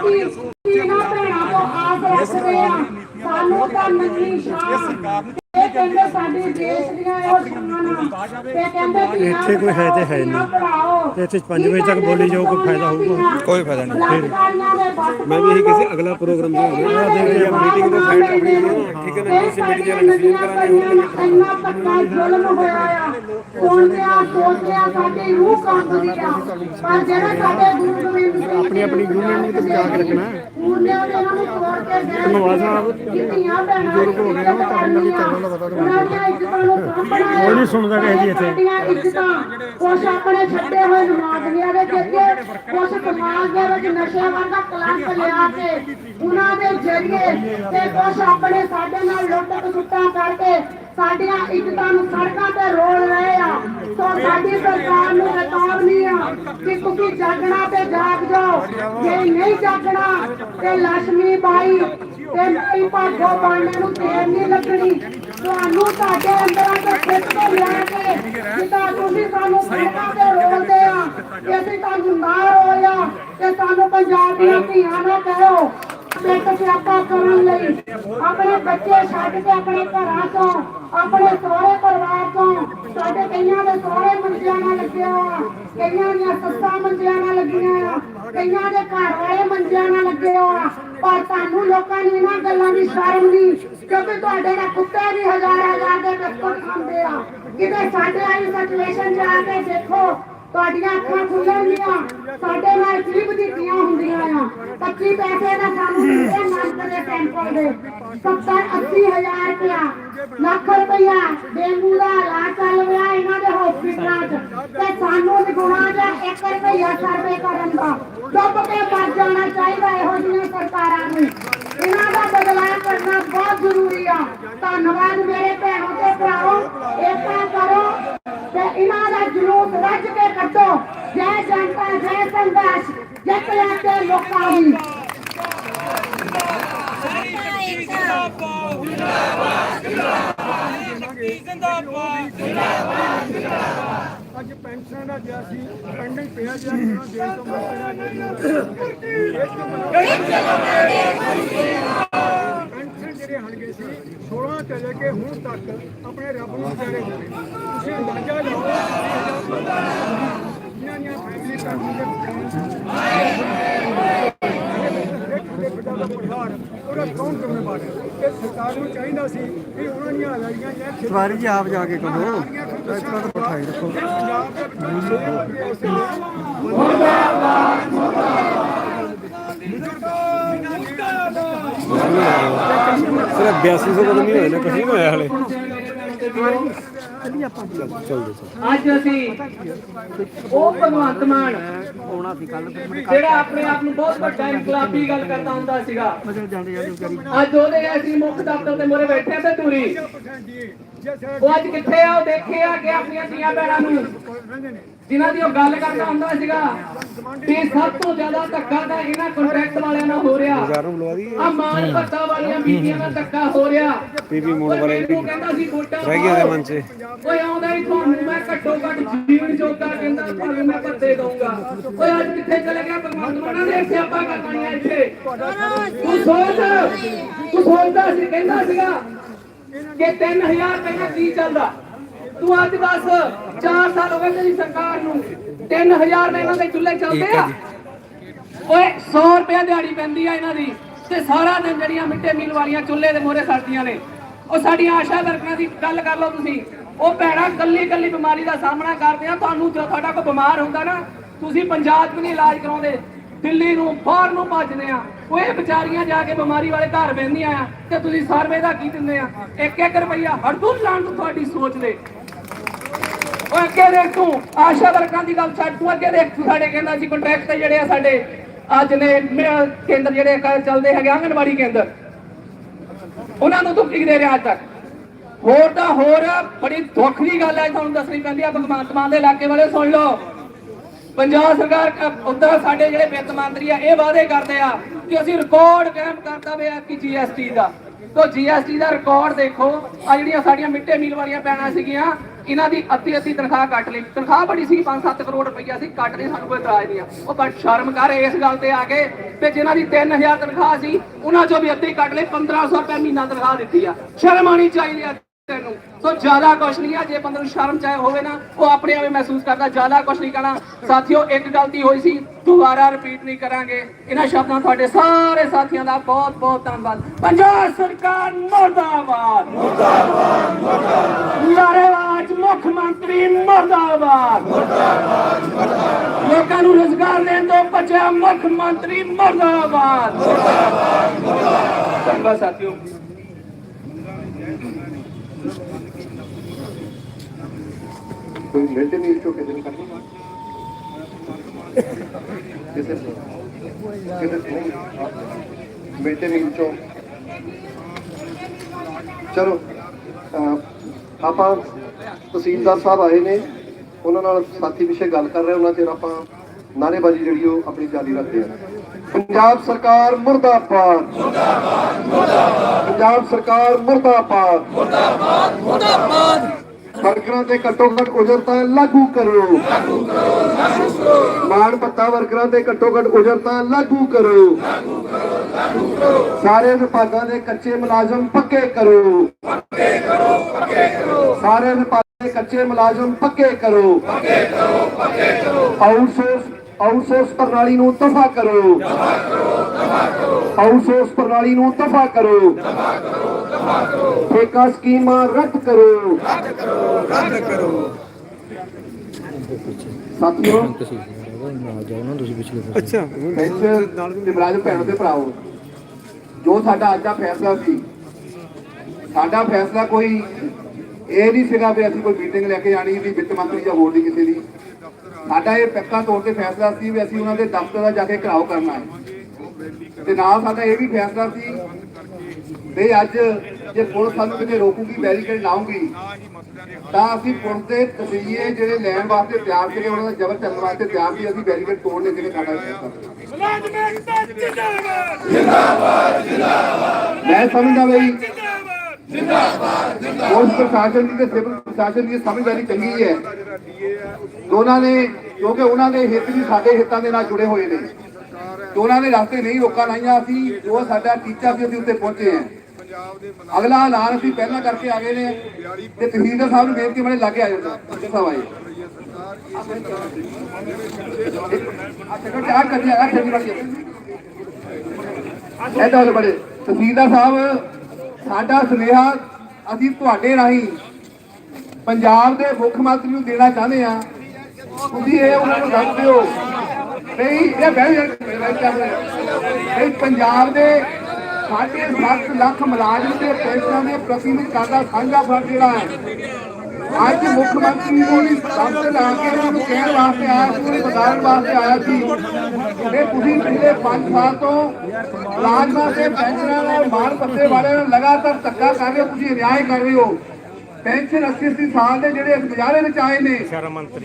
ਅਸੀਂ ਇਹਨਾਂ ਭੈਣਾਂ ਤੋਂ ਆਸ ਰੱਖਦੇ ਆ ਸਾਨੂੰ ਤਾਂ ਨਕਲੀ ਸ਼ਾਨ ਇਹ ਕਹਿੰਦੇ ਸਾਡੀ ਦੇਸ਼ ਦੀਆਂ ਉਹ ਸ਼ਾਨ ਤੇ ਕਹਿੰਦੇ ਕਿ ਇੱਥੇ ਕੋਈ ਹੈ ਤੇ ਹੈ ਨਹੀਂ। ਇੱਥੇ ਪੰਜ ਵਜੇ ਤੱਕ ਬੋਲੀ ਜਾਓ, ਕੋਈ ਫਾਇਦਾ ਹੋਊਗਾ? ਕੋਈ ਫਾਇਦਾ ਨਹੀਂ। ਨਹੀਂ ਮੈਂ ਵੀ ਇਹੀ ਕਿਸੇ ਅਗਲਾ ਪ੍ਰੋਗਰਾਮ ਜੋ ਹੋਵੇ ਉਹ ਦੇਖ ਕੇ ਮੀਟਿੰਗ ਦੇ ਸਾਈਡ ਆਪਣੀ ਨੂੰ ਠੀਕ ਹੈ ਨਾ ਇਸੇ ਮੀਟਿੰਗ ਦੇ ਨਾਲ ਸ਼ੇਅਰ ਕਰਾਂਗੇ ਇੰਨਾ ਧੱਕਾ ਜ਼ੁਲਮ ਹੋਇਆ ਆ। ਸੁਣਦੇ ਆ ਸੋਚਦੇ ਆ ਸਾਡੀ ਰੂਹ ਕੰਬਦੀ ਆ। ਪਰ ਜਿਹੜੇ ਸਾਡੇ ਗੁਰੂ ਗੋਬਿੰਦ ਸਿੰਘ ਆਪਣੀ ਆਪਣੀ ਗਵਰਨਮੈਂਟ ਨੂੰ ਤਾਂ ਬਚਾ ਕੇ ਰੱਖਣਾ ਉਹਨੇ ਉਹਨਾਂ ਨੂੰ ਤੋੜ ਕੇ ਧੰਨਵਾਦ ਸਾਹਿਬ। ਕਿੰਨੀਆਂ ਭੈਣਾਂ ਬਜ਼ੁਰਗ ਹੋ ਗਏ ਉਹ ਤਾਂ ਇਹਨਾਂ ਦੀ ਚੱਲਣ ਦਾ ਪਤਾ ਨਹੀਂ ਕੋਈ ਨਹੀਂ ਸੁਣਦਾ ਕਿਸੇ ਦੀ ਇੱਥੇ। ਕੁਛ ਆਪਣੇ ਛੱਡੇ ਹੋਏ ਨਮਾਜ਼ੀਆਂ ਦੇ ਅੱਗੇ ਕੁਛ ਸਮਾਜ ਦੇ ਵਰਗਾ ਕਲੰਕ ਲਿਆ ਕੇ ਉਹਨਾਂ ਦੇ ਜ਼ਰੀਏ ਤੇ ਕੁਛ ਆਪਣੇ ਸਾਡੇ ਨਾਲ ਲੁੱਟ ਖਸੁੱਟਾਂ ਕਰਕੇ ਸਾਡੀਆਂ ਇੱਜ਼ਤਾਂ ਨੂੰ ਸੜਕਾਂ ਤੇ ਰੋਲ ਰਹੇ ਆ। ਸੋ ਸਾਡੀ ਸਰਕਾਰ ਨੂੰ ਚੇਤਾਵਨੀ ਆ ਕਿ ਤੁਸੀਂ ਜਾਗਣਾ ਤੇ ਜਾਗ ਜਾਓ। ਜੇ ਨਹੀਂ ਜਾਗਣਾ ਤੇ ਲక్ష్ਮੀ ਬਾਈ ਤੇ ਨਹੀਂ ਭਾਗੋ ਬਾਣੇ ਨੂੰ ਤੇਰ ਨਹੀਂ ਲੱਗਣੀ। ਤੁਹਾਨੂੰ ਤੁਹਾਡੇ ਅੰਦਰਾਂ ਤੋਂ ਖਿੱਚ ਕੇ ਲਿਆ ਕੇ ਜਿੱਦਾਂ ਤੁਸੀਂ ਸਾਨੂੰ ਸੜਕਾਂ ਤੇ ਰੋਲਦੇ ਕਿ ਅਸੀਂ ਤੁਹਾਨੂੰ ਨਾ ਰੋਇਆ ਤੇ ਸਾਨੂੰ ਪੰਜਾਬ ਦੀਆਂ ਧੀਆਂ ਨਾ ਕਹੋ ਪਿੰਡ ਸਿਆਪਾ ਕਰਨ ਲਈ ਆਪਣੇ ਬੱਚੇ ਛੱਡ ਕੇ ਆਪਣੇ ਘਰਾਂ ਤੋਂ ਆਪਣੇ ਸਹੁਰੇ ਪਰਿਵਾਰ ਤੋਂ ਸਾਡੇ ਕਈਆਂ ਦੇ ਸਹੁਰੇ ਮੰਜਿਆਂ ਨਾਲ ਲੱਗਿਆ ਆ ਕਈਆਂ ਦੀਆਂ ਸੱਸਾਂ ਮੰਜਿਆਂ ਨਾਲ ਲੱਗੀਆਂ ਆ ਕਈਆਂ ਦੇ ਘਰ ਵਾਲੇ ਮੰਜਿਆਂ ਨਾਲ ਲੱਗੇ ਆ ਪਰ ਤੁਹਾਨੂੰ ਲੋਕਾਂ ਨੂੰ ਇਹਨਾਂ ਗੱਲਾਂ ਦੀ ਸ਼ਰਮ ਨਹੀਂ ਕਿਉਂਕਿ ਤੁਹਾਡੇ ਨਾਲ ਕੁੱਤੇ ਵੀ ਹਜ਼ਾਰ ਹਜ਼ਾਰ ਦੇ ਬਿਸਕੁਟ ਖਾਂਦੇ ਆ। ਕਿਤੇ ਸਾਡੇ ਵਾਲੀ ਸਿਚੁਏਸ਼ਨ ਜਾ ਕੇ ਦੇਖੋ ਤੁਹਾਡੀਆਂ ਅੱਖਾਂ ਖੁੱਲਣਗੀਆਂ ਸਾਡੇ ਨਾਲ ਜੀਵ ਦਿੱਤੀਆਂ ਹੁੰਦੀਆਂ ਆ। 25 ਪੈਸੇ ਦਾ ਸਾਨੂੰ ਇਹ ਮੰਗ ਦੇ ਟੈਂਪਲ ਦੇ। 70 80 ਹਜ਼ਾਰ ਰੁਪਇਆ, ਲੱਖ ਰੁਪਇਆ। ਡੇਂਗੂ ਦਾ ਇਲਾਜ ਚੱਲ ਰਿਹਾ ਇਹਨਾਂ ਦੇ ਹਸਪੀਟਲਾਂ 'ਚ। ਤੇ ਸਾਨੂੰ ਨਿਗੁਣਾ ਜਾਂ 1 ਰੁਪਇਆ ਸਰਵੇ ਕਰਨ ਦਾ। ਚੁੱਪ ਕੇ ਮਰ ਜਾਣਾ ਚਾਹੀਦਾ ਇਹੋ ਜਿਹੀਆਂ ਸਰਕਾਰਾਂ ਨੂੰ। ਇਹਨਾਂ ਦਾ ਬਦਲਾਅ ਕਰਨਾ ਬਹੁਤ ਜ਼ਰੂਰੀ ਆ। ਧੰਨਵਾਦ ਮੇਰੇ ਭੈਣੋ ਤੇ ਭਰਾਓ। ਏਕਤਾ ਕਰੋ ਜਲੂਸ ਰੱਜ ਕੇ ਕੱਢੋ। ਜੈ ਜਨਤਾ, ਜੈ ਸੰਘਰਸ਼, ਜਿੱਤ ਲੈ ਕੇ ਲੋਕਾਂ ਦੀ। ਅੱਜ ਪੈਨਸ਼ਨ ਦਾ ਜਿਆ ਸੀ, ਪੈਂਡਿੰਗ ਪਿਆ ਗਿਆ ਉਹਨਾਂ ਦੇਣ ਤੋਂ ਪੈਨਸ਼ਨ ਜਿਹੜੇ ਹਲਕੇ ਸੀ 16 ਤੋਂ ਲੈ ਕੇ ਹੁਣ ਤੱਕ ਆਪਣੇ ਰੱਬ ਨੂੰ ਪਿਆਰੇ ਹੋਏ ਤੁਸੀਂ ਅੰਦਾਜ਼ਾ ਲਾਓ ਜਿਨ੍ਹਾਂ ਦੀਆਂ ਫੈਮਿਲੀ ਕਰਨੀ ਦੇ ਪਿਤਾ ਦਾ ਪਰਿਵਾਰ ਉਹਦਾ ਕੌਣ ਜ਼ਿੰਮੇਵਾਰ ਹੈ ਇਹ ਸਰਕਾਰ ਨੂੰ ਚਾਹੀਦਾ ਸੀ ਕਿ ਉਹਨਾਂ ਦੀਆਂ ਲੜੀਆਂ ਜਾਂ ਸਵਾਰੀ ਜੀ ਆਪ ਜਾ ਕੇ ਕਰੋ। ਇਸ ਤਰ੍ਹਾਂ ਤਾਂ ਪਠਾਈ ਰੱਖੋ। ਪੰਜਾਬ ਦੇ ਵਿੱਚ ਛੇ ਵਜੇ ਅਸੀਂ ਸਿਰਫ 8200 ਕਦਮ ਹੀ ਹੋਏ ਨੇ ਕੁਝ ਨਹੀਂ ਹੋਇਆ ਹਲੇ। ਅੱਜ ਅਸੀਂ ਉਹ ਭਗਵੰਤ ਮਾਨ ਜਿਹੜਾ ਆਪਣੇ ਆਪ ਨੂੰ ਬਹੁਤ ਵੱਡਾ ਇਨਕਲਾਬੀ ਗੱਲ ਕਰਦਾ ਹੁੰਦਾ ਸੀਗਾ। ਅੱਜ ਉਹਦੇ ਅਸੀਂ ਮੁੱਖ ਦਫ਼ਤਰ ਦੇ ਮੂਹਰੇ ਬੈਠੇ ਆ ਤੇ ਉਹ ਅੱਜ ਕਿੱਥੇ ਆ? ਉਹ ਦੇਖੇ ਆ ਕਿ ਆਪਣੀਆਂ ਧੀਆਂ ਭੈਣਾਂ ਨੂੰ। ਜਿਨ੍ਹਾਂ ਦੀ ਉਹ ਗੱਲ ਕਰਦਾ ਹੁੰਦਾ ਸੀਗਾ ਤੇ ਸਭ ਤੋਂ ਜ਼ਿਆਦਾ ਧੱਕਾ ਤਾਂ ਇਹਨਾਂ ਕੰਟਰੈਕਟ ਵਾਲਿਆਂ ਨਾਲ ਹੋ ਰਿਹਾ। ਦੀ ਆ ਮਾਨ ਭੱਤਾ ਵਾਲੀਆਂ ਬੀਬੀਆਂ ਨਾਲ ਧੱਕਾ ਹੋ ਰਿਹਾ। ਪੀਪੀ ਮੋੜ ਵਾਲੇ ਮੈਨੂੰ ਕਹਿੰਦਾ ਸੀ ਵੋਟਾਂ ਰਹਿ ਗਿਆ ਉਹਦੇ ਮਨ 'ਚ। ਓਏ ਆਉਂਦਾ ਹੀ ਤੁਹਾਨੂੰ ਮੈਂ ਘੱਟੋ ਘੱਟ ਜੀਵਨ ਜੋਗਾ ਕਹਿੰਦਾ ਤੁਹਾਨੂੰ ਮੈਂ ਭੱਤੇ ਦਊਂਗਾ। ਓਏ ਅੱਜ ਕਿੱਥੇ ਚਲੇ ਗਿਆ ਭਗਵੰਤ ਮਾਨ? ਨੇ ਸਿਆਪਾ ਕਰਨੀਆਂ ਇੱਥੇ। ਤੂੰ ਸੋਚ ਤੂੰ ਸੋਚਦਾ ਸੀ ਕਹਿੰਦਾ ਸੀਗਾ ਕਿ 3000 ਰੁਪਏ ਕੀ ਚੱਲਦਾ? ਤੂੰ ਅੱਜ ਬਸ 4 ਸਾਲ ਹੋ ਗਏ ਤੇਰੀ ਸਰਕਾਰ ਨੂੰ। 3000 ਦੇ ਇਹਨਾਂ ਦੇ ਚੁੱਲ੍ਹੇ ਚੱਲਦੇ ਆ। ਓਏ 100 ਰੁਪਏ ਦਿਹਾੜੀ ਪੈਂਦੀ ਆ ਇਹਨਾਂ ਦੀ। ਤੇ ਸਾਰਾ ਦਿਨ ਜਿਹੜੀਆਂ ਮਿੱਟੇ ਮੀਲ ਵਾਲੀਆਂ ਚੁੱਲ੍ਹੇ ਦੇ ਮੋਰੇ ਸੜਦੀਆਂ ਨੇ। ਉਹ ਸਾਡੀਆਂ ਆਸ਼ਾ ਵਰਕਰਾਂ ਦੀ ਗੱਲ ਕਰ ਲਓ ਤੁਸੀਂ। ਉਹ ਭੈਣਾ ਕੱਲੀ ਕੱਲੀ ਬਿਮਾਰੀ ਦਾ ਸਾਹਮਣਾ ਕਰਦੇ ਆ। ਤੁਹਾਨੂੰ ਜੋ ਤੁਹਾਡਾ ਕੋਈ ਬਿਮਾਰ ਹੁੰਦਾ ਨਾ ਤੁਸੀਂ ਪੰਜਾਬ 'ਚ ਨਹੀਂ ਇਲਾਜ ਕਰਾਉਂਦੇ। ਦਿੱਲੀ ਨੂੰ ਬਾਹਰ ਨੂੰ ਭੱਜਦੇ ਆ। ਉਹ ਵਿਚਾਰੀਆਂ ਜਾ ਕੇ ਬਿਮਾਰੀ ਵਾਲੇ ਘਰ ਬਹਿੰਦੀਆਂ ਆ। ਤੇ ਤੁਸੀਂ ਸਰਵੇ ਦਾ ਕੀ ਦਿੰਦੇ ਆ? ਇੱਕ ਇੱਕ ਰੁਪਈਆ ਹੜਦੂ ਲਾਣ ਤੋਂ ਤੁਹਾਡੀ ਸੋਚ ਦੇ। ਉਹ ਅੱਗੇ ਦੇਖ ਤੂੰ, ਆਸ਼ਾ ਵਰਕਰਾਂ ਦੀ ਗੱਲ ਛੱਡ, ਤੂੰ ਅੱਗੇ ਦੇਖ ਤੂੰ ਸਾਡੇ ਕਹਿੰਦਾ ਸੀ ਕੰਟਰੈਕਟ ਜਿਹੜੇ ਆ ਸਾਡੇ, ਅੱਜ ਨੇ ਕੇਂਦਰ ਜਿਹੜੇ ਚੱਲਦੇ ਹੈਗੇ ਆਂਗਨਵਾੜੀ ਕੇਂਦਰ। ਉਹਨਾਂ ਨੂੰ ਤੂੰ ਕੀ ਦੇ ਰਿਹਾ ਅੱਜ ਤੱਕ। ਹੋਰ ਤਾਂ ਹੋਰ, ਬੜੀ ਦੁੱਖ ਦੀ ਗੱਲ ਹੈ, ਤੁਹਾਨੂੰ ਦੱਸਣੀ ਪੈਂਦੀ ਆ, ਭਗਵੰਤ ਮਾਨ ਦੇ ਇਲਾਕੇ ਵਾਲੇ ਸੁਣ ਲਓ। ਪੰਜਾਬ ਸਰਕਾਰ ਉੱਧਰ ਸਾਡੇ ਜਿਹੜੇ ਵਿੱਤ ਮੰਤਰੀ ਆ, ਇਹ ਵਾਅਦੇ ਕਰਦੇ ਆ ਕਿ ਅਸੀਂ ਰਿਕਾਰਡ ਕਾਇਮ ਕਰਦਾ ਵੇ ਕਿ ਜੀਐਸਟੀ ਦਾ। ਤੋ ਜੀਐਸਟੀ ਦਾ ਰਿਕਾਰਡ ਦੇਖੋ ਆ ਜਿਹੜੀਆਂ ਸਾਡੀਆਂ ਮਿੱਟੇ ਮੀਲ ਵਾਲੀਆਂ ਪੈਣਾ ਸੀਗੀਆਂ ਇਹਨਾਂ ਦੀ ਅੱਧੀ ਅੱਧੀ ਤਨਖਾਹ ਕੱਟ ਲਈ। ਤਨਖਾਹ ਬੜੀ ਸੀ 5-7 ਕਰੋੜ ਰੁਪਈਆ ਸੀ, ਕੱਟ ਲਈ ਸਾਨੂੰ ਕੋਈ ਇਤਰਾਜ਼ ਨਹੀਂ ਆ। ਉਹ ਪਰ ਸ਼ਰਮ ਕਰ ਇਸ ਗੱਲ ਤੇ ਆ ਕੇ ਤੇ ਜਿਨ੍ਹਾਂ ਦੀ 3000 ਤਨਖਾਹ ਸੀ, ਉਹਨਾਂ ਚੋਂ ਵੀ ਅੱਧੀ ਕੱਟ ਲਈ 1500 ਰੁਪਏ ਮਹੀਨਾ ਤਨਖਾਹ ਦਿੱਤੀ ਆ। ਸ਼ਰਮ ਆਣੀ ਚਾਹੀਦੀ ਆ ਤੈਨੂੰ। ਸੋ ਜ਼ਿਆਦਾ ਕੁਛ ਨਹੀਂ ਆ, ਜੇ ਬੰਦੇ ਨੂੰ ਸ਼ਰਮ ਚਾਹੇ ਹੋਵੇ ਨਾ, ਉਹ ਆਪਣੇ ਆਪੇ ਮਹਿਸੂਸ ਕਰਦਾ, ਜ਼ਿਆਦਾ ਕੁਛ ਨਹੀਂ ਕਹਿਣਾ ਸਾਥੀਓ, ਇੱਕ ਗਲਤੀ ਹੋਈ ਸੀ, ਦੁਬਾਰਾ ਰਿਪੀਟ ਨਹੀਂ ਕਰਾਂਗੇ। ਇਹਨਾਂ ਸ਼ਬਦਾਂ ਤੁਹਾਡੇ ਸਾਰੇ ਸਾਥੀਆਂ ਦਾ ਬਹੁਤ ਬਹੁਤ ਧੰਨਵਾਦ। ਪੰਜਾਬ ਸਰਕਾਰ ਮੁਰਦਾਬਾਦ। ਮੁਰਦਾਬਾਦ ਲਾਰੇਵਾਜ ਮੁੱਖ ਮੰਤਰੀ ਮੁਰਦਾਬਾਦ। ਮੁਰਦਾਬਾਦ ਲੋਕਾਂ ਨੂੰ ਰੋਜ਼ਗਾਰ ਦੇਣ ਤੋਂ ਬਚਿਆ ਮੁੱਖ ਮੰਤਰੀ ਮੁਰਦਾਬਾਦ। ਮੁਰਦਾਬਾਦ ਧੰਨਵਾਦ ਸਾਥੀਓ। ਕੋਈ ਮਿੰਟ ਮੀਲ ਚੋਂ ਕਿਸੇ ਨੇ ਕਰਨੀ ਕਿਸੇ ਕਿਸੇ ਨਹੀਂ ਮਿੰਟ ਚਲੋ ਆਪਾਂ ਤਹਿਸੀਲਦਾਰ ਸਾਹਿਬ ਆਏ ਨੇ। ਉਹਨਾਂ ਨਾਲ ਸਾਥੀ ਵਿਸ਼ੇ ਗੱਲ ਕਰ ਰਹੇ ਉਹਨਾਂ ਚਿਰ ਆਪਾਂ ਨਾਅਰੇਬਾਜ਼ੀ ਜਿਹੜੀ ਉਹ ਆਪਣੀ ਜਾਰੀ ਰੱਖਦੇ ਆ। ਪੰਜਾਬ ਸਰਕਾਰ ਮੁਰਦਾਬਾਦ। ਮੁਰਦਾਬਾਦ ਪੰਜਾਬ ਸਰਕਾਰ ਮੁਰਦਾਬਾਦ। ਵਰਕਰਾਂ ਤੇ ਘੱਟੋ ਘੱਟ ਉਜਰਤਾਂ ਲਾਗੂ ਕਰੋ। ਲਾਗੂ ਕਰੋ ਲਾਗੂ ਕਰੋ। ਮਾਣ ਭੱਤਾ ਵਰਕਰਾਂ ਤੇ ਘੱਟੋ ਘੱਟ ਉਜਰਤਾਂ ਲਾਗੂ ਕਰੋ। ਲਾਗੂ ਕਰੋ ਲਾਗੂ ਕਰੋ। ਸਾਰੇ ਵਿਭਾਗਾਂ ਦੇ ਕੱਚੇ ਮੁਲਾਜ਼ਮ ਪੱਕੇ ਕਰੋ। ਪੱਕੇ ਕਰੋ ਪੱਕੇ ਕਰੋ। ਸਾਰੇ ਕੱਚੇ ਮੁਲਾਜ਼ਮ ਪੱਕੇ ਕਰੋ। ਪੱਕੇ ਕਰੋ ਪੱਕੇ ਕਰੋ। ਆਊਟਸੋਰਸ ਆਊਟਸੋਰਸ ਪ੍ਰਣਾਲੀ ਨੂੰ ਦਫਾ ਕਰੋ। ਆਊਟਸੋਰਸ ਪ੍ਰਣਾਲੀ ਨੂੰ ਦਫਾ ਕਰੋ। ਠੇਕਾ ਸਕੀਮਾਂ ਰੱਦ ਕਰੋ। ਸਾਥੀਓ ਅੱਛਾ ਭੈਣੋ ਤੇ ਭਰਾਓ। ਜੋ ਸਾਡਾ ਅੱਜ ਦਾ ਫੈਸਲਾ ਸੀ ਸਾਡਾ ਫੈਸਲਾ ਕੋਈ ਇਹ ਨਹੀਂ ਸੀਗਾ ਵੀ ਅਸੀਂ ਕੋਈ ਮੀਟਿੰਗ ਲੈ ਕੇ ਜਾਣੀ ਵੀ ਵਿੱਤ ਮੰਤਰੀ ਜਾਂ ਹੋਰ ਦੀ ਕਿਸੇ ਦੀ। ਸਾਡਾ ਇਹ ਪੱਕਾ ਤੌਰ ਤੇ ਫੈਸਲਾ ਸੀ ਵੀ ਅਸੀਂ ਉਹਨਾਂ ਦੇ ਦਫ਼ਤਰ ਦਾ ਜਾ ਕੇ ਘਰਾਓ ਕਰਨਾ ਹੈ ਤੇ ਨਾਲ ਸਾਡਾ ਇਹ ਵੀ ਫੈਸਲਾ ਸੀ ਵੀ ਅੱਜ ਜੇ ਪੁਲਿਸ ਸਾਨੂੰ ਕਿਤੇ ਰੋਕੂਗੀ ਬੈਰੀਕੇਡ ਲਾਉਂਗੀ ਤਾਂ ਅਸੀਂ ਪੁਲਿਸ ਦੇ ਤਸਲੀਏ ਜਿਹੜੇ ਲੈਣ ਵਾਸਤੇ ਤਿਆਰ ਸੀਗੇ ਉਹਨਾਂ ਦਾ ਜ਼ਬਰ ਚੱਲਣ ਵਾਸਤੇ ਤਿਆਰ ਸੀ ਅਸੀਂ ਬੈਰੀਕੇਡ ਤੋੜ ਲੈ ਕੇ ਸਾਡਾ ਫੈਸਲਾ ਮੈਂ ਸਮਝਦਾ ਬਈ ਪੁਲਿਸ ਪ੍ਰਸ਼ਾਸਨ ਦੀ ਤੇ ਸਿਵਲ ਪ੍ਰਸ਼ਾਸਨ ਦੀ ਸਮਝਦਾਰੀ ਚੰਗੀ ਹੈ ਦੋਨਾਂ ਨੇ, ਕਿਉਂਕਿ ਉਹਨਾਂ ਦੇ ਹਿੱਤ ਵੀ ਸਾਡੇ ਹਿੱਤਾਂ ਦੇ ਨਾਲ ਜੁੜੇ ਹੋਏ ਨੇ। ਤੇ ਨੇ ਰਸਤੇ ਨਹੀਂ ਰੋਕਾਂ ਲਾਈਆਂ ਸੀ ਜੋ ਸਾਡਾ ਟੀਚਾ ਸੀ ਅਸੀਂ ਉੱਤੇ ਪਹੁੰਚੇ ਹਾਂ। ਅਗਲਾ ਐਲਾਨ ਅਸੀਂ ਪਹਿਲਾਂ ਕਰਕੇ ਆ ਗਏ ਨੇ ਤੇ ਤਹਿਸੀਲਦਾਰ ਸਾਹਿਬ ਨੂੰ ਬੇਨਤੀ ਬੜੇ ਲੱਗੇ ਆਇਓ ਸਾਹਿਬ ਆਏ। ਅੱਛਾ ਚਾਹ ਕਰਨੀ ਆ ਬੜੇ। ਤਹਿਸੀਲਦਾਰ ਸਾਹਿਬ ਸਾਡਾ ਸੁਨੇਹਾ ਅਸੀਂ ਤੁਹਾਡੇ ਰਾਹੀਂ ਪੰਜਾਬ ਦੇ ਮੁੱਖ ਮੰਤਰੀ ਨੂੰ ਦੇਣਾ ਚਾਹੁੰਦੇ ਆ ਤੁਸੀਂ ਇਹ ਉਹਨਾਂ ਨੂੰ ਦੱਸ ਦਿਓ। ਨਹੀਂ, ਇਹ ਬਹਿ ਨਹੀਂ, ਪੰਜਾਬ ਦੇ ਸਾਢੇ ਸੱਤ ਲੱਖ ਮੁਲਾਜ਼ਮ ਦੇ ਪੈਨਸ਼ਨਾਂ ਦੇ ਪ੍ਰਤੀਨਿਧ ਕਰਦਾ ਸਾਂਝਾ ਫਰਜ਼ ਜਿਹੜਾ ਹੈ। ਅੱਜ ਮੁੱਖ ਮੰਤਰੀ ਨੂੰ ਵੀ ਸਭ ਲਾ ਕੇ ਉਹਨਾਂ ਕਹਿਣ ਵਾਸਤੇ ਆਇਆ ਸੀ ਉਹਨੂੰ ਬਤਾਉਣ ਵਾਸਤੇ ਆਇਆ ਸੀ। ਕਿ ਤੁਸੀਂ ਪਿਛਲੇ 5 ਸਾਲ ਤੋਂ ਮੁਲਾਜ਼ਮਾਂ ਦੇ ਪੈਨਸ਼ਨਾਂ ਨਾਲ ਮਾਣ ਪੱਤੇ ਵਾਲਿਆਂ ਨਾਲ ਲਗਾਤਾਰ ਧੱਕਾ ਕਰ ਰਹੇ ਹੋ, ਤੁਸੀਂ ਰਿਆਇ ਕਰ ਰਹੇ ਹੋ। ਪੈਨਸ਼ਨ 80 ਸਾਲ ਦੇ ਜਿਹੜੇ ਗੁਜ਼ਾਰੇ ਵਿੱਚ ਆਏ ਨੇ,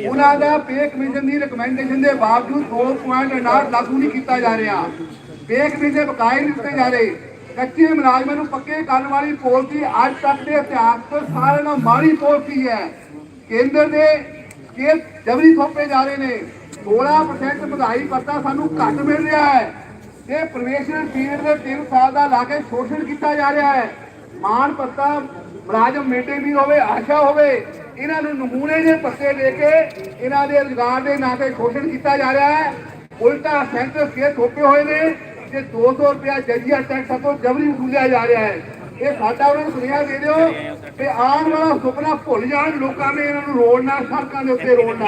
ਉਹਨਾਂ ਦਾ ਪੇ ਕਮਿਸ਼ਨ ਦੀ ਰეკਮੈਂਡੇਸ਼ਨ ਦੇ ਬਾਵਜੂਦ 2.9 ਲਾਗੂ ਨਹੀਂ ਕੀਤਾ ਜਾ ਰਿਹਾ। ਪੇ ਕਮਿਸ਼ਨ ਬਕਾਏ ਨਹੀਂ ਦਿੱਤੇ ਜਾ ਰਹੇ। ਕੱਚੇ ਮੁਲਾਜ਼ਮਾਂ ਨੂੰ ਪੱਕੇ ਕਰਨ ਵਾਲੀ ਪਾਲਿਸੀ ਅੱਜ ਤੱਕ ਦੇ ਇਤਿਹਾਸ ਤੋਂ ਸਾਰਿਆਂ ਨਾਲੋਂ ਮਾੜੀ ਪਾਲਿਸੀ ਹੈ। ਕੇਂਦਰ ਦੇ ਸਕੇਲ ਜਬਰੀ ਥੋਪੇ ਜਾ ਰਹੇ ਨੇ। 16% ਵਧਾਈ ਪੱਤਾ ਸਾਨੂੰ ਘੱਟ ਮਿਲ ਰਿਹਾ ਹੈ। ਤੇ ਪ੍ਰਵੇਸ਼ਨ ਪੀਰੀਅਡ ਦੇ 3 ਸਾਲ ਦਾ ਲਾ ਕੇ ਸ਼ੋਸ਼ਣ ਕੀਤਾ ਜਾ ਰਿਹਾ ਹੈ। ਮਾਨ ਪੱਤਾ ਮੁਲਾਜ਼ਮ ਮੇਟੇ ਵੀ ਹੋਵੇ, ਆਸ਼ਾ ਹੋਵੇ, ਇਹਨਾਂ ਨੂੰ ਨਮੂਨੇ ਦੇ ਪੱਤੇ ਦੇ ਕੇ ਇਹਨਾਂ ਦੇ ਰੁਜ਼ਗਾਰ ਦੇ ਨਾਂ ਤੇ ਸ਼ੋਸ਼ਣ ਕੀਤਾ ਜਾ ਰਿਹਾ ਹੈ। ਉਲਟਾ ਸੈਂਟਰ ਸਕੇਲ ਥੋਪੇ ਹੋਏ ਨੇ। ਤੇ 200 ਰੁਪਿਆ ਜਜੀਆ ਟੈਕਸ ਤੋਂ ਜਬਰੀ ਵਸੂਲਿਆ ਜਾ ਰਿਹਾ ਹੈ। ਇਹ ਸਾਡਾ ਉਹਨਾਂ ਨੂੰ ਸੁਨੇਹਾ ਦੇ ਦਿਓ ਤੇ ਆਉਣ ਵਾਲਾ ਸੁਪਨਾ ਭੁੱਲ ਜਾਣ, ਲੋਕਾਂ ਨੇ ਇਹਨਾਂ ਨੂੰ ਰੋੜਨਾ ਸੜਕਾਂ ਦੇ ਉੱਤੇ ਰੋੜਨਾ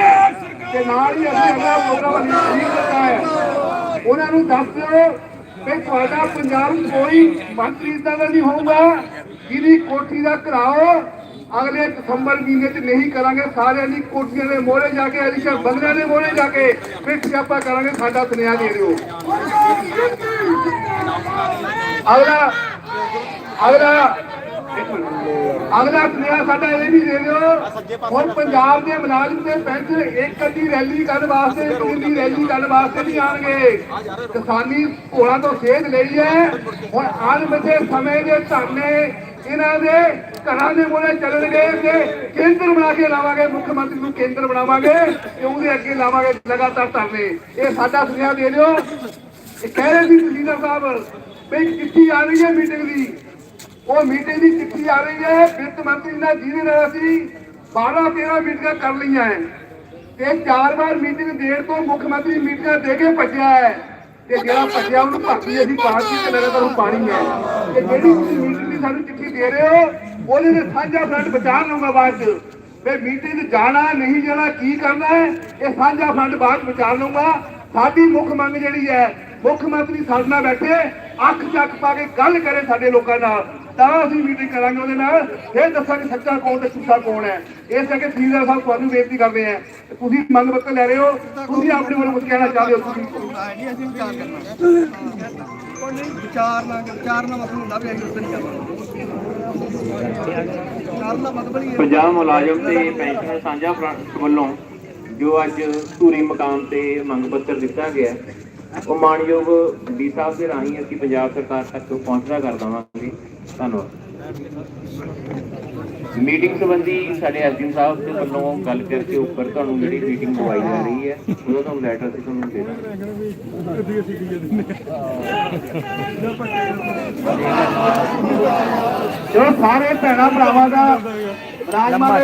ਤੇ ਨਾਲ ਹੀ ਅਸੀਂ ਅਗਲਾ ਪ੍ਰੋਗਰਾਮ ਨਹੀਂ ਦਿੱਤਾ ਹੈ। ਉਹਨਾਂ ਨੂੰ ਦੱਸ ਦਿਓ ਕਿ ਤੁਹਾਡਾ ਪੰਜਾਬ ਕੋਈ ਮੰਤਰੀ ਇਦਾਂ ਦਾ ਨਹੀਂ ਹੋਊਗਾ, ਜਿਹਦੀ ਕੋਠੀ ਦਾ ਘਰਾਓ ਅਗਲੇ ਦਸੰਬਰ ਮਹੀਨੇ 'ਚ ਨਹੀਂ ਕਰਾਂਗੇ, ਸਾਰਿਆਂ ਦੀ ਕੋਠੀਆਂ ਦੇ ਮੋਹਰੇ ਜਾ ਕੇ ਅਲੀਸ਼ਾ ਬੰਗਲਿਆਂ ਦੇ ਮੋਹਰੇ ਜਾ ਕੇ ਫਿਰ ਸਿਆਪਾ ਕਰਾਂਗੇ ਸਾਡਾ ਸੁਨੇਹਾ ਦੇ ਦਿਓ। ਅਗਲਾ ਅਗਲਾ ਅਗਲਾ ਸੁਨੇਹਾ ਸਾਡਾ ਇਹ ਵੀ ਦੇ ਦਿਓ, ਹੁਣ ਪੰਜਾਬ ਦੇ ਮੁਲਾਜ਼ਮ ਦੇ ਪੈਨਸ਼ਨ ਇੱਕ ਅੱਧੀ ਰੈਲੀ ਕਰਨ ਵਾਸਤੇ, ਤਿੰਨ ਦੀ ਰੈਲੀ ਕਰਨ ਵਾਸਤੇ ਨਹੀਂ ਆਣਗੇ ਕਿਸਾਨੀ ਭੋਲਾ ਤੋਂ ਸੇਧ ਲਈ ਹੈ। ਹੁਣ ਅਣਮਿੱਥੇ ਸਮੇਂ ਦੇ ਧਰਨੇ ਇਹਨਾਂ ਦੇ ਘਰਾਂ ਦੇ ਮੋਰੇ ਚੱਲਣਗੇ ਤੇ ਕੇਂਦਰ ਬਣਾ ਕੇ ਲਾਵਾਂਗੇ ਮੁੱਖ ਮੰਤਰੀ ਨੂੰ ਕੇਂਦਰ ਬਣਾਵਾਂਗੇ ਤੇ ਉਹਦੇ ਅੱਗੇ ਲਾਵਾਂਗੇ ਲਗਾਤਾਰ ਧਰਨੇ। ਇਹ ਸਾਡਾ ਸੁਨੇਹਾ ਦੇ ਦਿਓ। ਇਹ ਕਹਿ ਰਹੇ ਸੀ ਤਹਿਸੀਲਦਾਰ ਸਾਹਿਬ, ਵੀ ਚਿੱਠੀ ਆ ਰਹੀ ਹੈ ਮੀਟਿੰਗ ਦੀ। ਉਹ ਮੀਟਿੰਗ ਦੀ ਚਿੱਠੀ ਆ ਰਹੀ ਹੈ। ਵਿੱਤ ਮੰਤਰੀ ਨਾਲ ਜਿਹਦੇ ਨਾਲ ਅਸੀਂ 12 13 ਮੀਟਿੰਗਾਂ ਕਰ ਲਈਆਂ ਹੈ। ਤੇ ਚਾਰ ਵਾਰ ਮੀਟਿੰਗ ਦੇਣ ਤੋਂ ਮੁੱਖ ਮੰਤਰੀ ਮੀਟਿੰਗਾਂ ਦੇ ਕੇ ਭੱਜਿਆ ਹੈ। ਤੇ ਜਿਹੜਾ ਭੱਜਿਆ ਉਹਨੂੰ ਭਰਤੀ ਅਸੀਂ ਪਾਰਟੀ ਤੇ ਲਗਾਤਾਰ ਉਹ ਪਾਣੀ ਹੈ। ਤੇ ਜਿਹੜੀ ਤੁਸੀਂ ਮੀਟਿੰਗ ਦੀ ਸਾਨੂੰ ਚਿੱਠੀ ਦੇ ਰਹੇ ਹੋ, ਉਹਦੇ ਤੇ ਸਾਂਝਾ ਫਰੰਟ ਬਚਾ ਲਊਗਾ ਬਾਅਦ ਚ। ਵੀ ਮੀਟਿੰਗ 'ਚ ਜਾਣਾ, ਨਹੀਂ ਜਾਣਾ, ਕੀ ਕਰਨਾ ਹੈ, ਇਹ ਸਾਂਝਾ ਫੰਡ ਬਾਅਦ 'ਚ ਬਚਾ ਲਊਗਾ। ਸਾਡੀ ਮੁੱਖ ਮੰਗ ਜਿਹੜੀ ਹੈ, ਮੁੱਖ ਮੰਤਰੀ ਸਾਡੇ ਨਾਲ ਬੈਠੇ, ਅੱਖ ਚੱਕ ਪਾ ਕੇ ਗੱਲ ਕਰੇ ਸਾਡੇ ਲੋਕਾਂ ਨਾਲ। ਤਾਂ ਅਸੀਂ ਮੀਟਿੰਗ ਕਰਾਂਗੇ ਉਹਦੇ ਨਾਲ। ਫਿਰ ਦੱਸਾਂਗੇ ਸੱਚਾ ਕੌਣ ਤੇ ਝੂਠਾ ਕੌਣ ਹੈ। ਇਸ ਕਰਕੇ ਸੀਨੀਅਰ ਸਾਹਿਬ ਤੁਹਾਨੂੰ ਬੇਨਤੀ ਕਰਦੇ ਆ ਤੁਸੀਂ ਮੰਗ ਪੱਤਰ ਲੈ ਰਹੇ ਹੋ। ਤੁਸੀਂ ਆਪਣੇ ਵੱਲੋਂ ਕੁਝ ਕਹਿਣਾ ਚਾਹਦੇ ਹੋ ਤੁਸੀਂ? ਨਹੀਂ ਅਸੀਂ ਵਿਚਾਰ ਕਰਨਾ ਉਹ ਨਹੀਂ ਵਿਚਾਰ ਨਾ ਵਿਚਾਰ ਨਾ ਮਤਲਬ ਹੁੰਦਾ ਵੀ ਅਸੀਂ ਉਸ ਨਹੀਂ ਕਰਨਾ ਵਿਚਾਰ ਦਾ ਮਤਲਬ ਹੀ ਹੈ ਪੰਜਾਬ ਮੁਲਾਜ਼ਮ ਤੇ ਪੈਨਸ਼ਨਰ ਸਾਂਝਾ ਫਰੰਟ ਵੱਲੋਂ ਜੋ ਅੱਜ ਧੂਰੀ ਮਕਾਮ ਤੇ ਮੰਗ ਪੱਤਰ ਦਿੱਤਾ ਗਿਆ ਉਹ ਮਾਨਯੋਗ ਡੀ ਸਾਹਿਬ ਦੇ ਰਾਹੀਂ ਅਸੀਂ ਪੰਜਾਬ ਸਰਕਾਰ ਤੱਕ ਪਹੁੰਚਦਾ ਕਰ ਦਵਾਂਗੇ। ਧੰਨਵਾਦ ਮੀਟਿੰਗ ਸੰਬੰਧੀ ਸਾਡੇ ਐਸਡੀਐਮ ਸਾਹਿਬ ਦੇ ਵੱਲੋਂ ਗੱਲ ਕਰਕੇ ਉੱਪਰ ਤੁਹਾਨੂੰ ਜਿਹੜੀ ਮੀਟਿੰਗ ਦਵਾਈ ਜਾ ਰਹੀ ਹੈ, ਉਹਦਾ ਤੁਹਾਨੂੰ ਲੈਟਰ ਅਸੀਂ ਤੁਹਾਨੂੰ ਦੇ ਦਾਂਗੇ। ਚਲੋ ਸਾਰੇ ਭੈਣਾਂ ਭਰਾਵਾਂ ਦਾ ਰਾਜਮਾਤਾ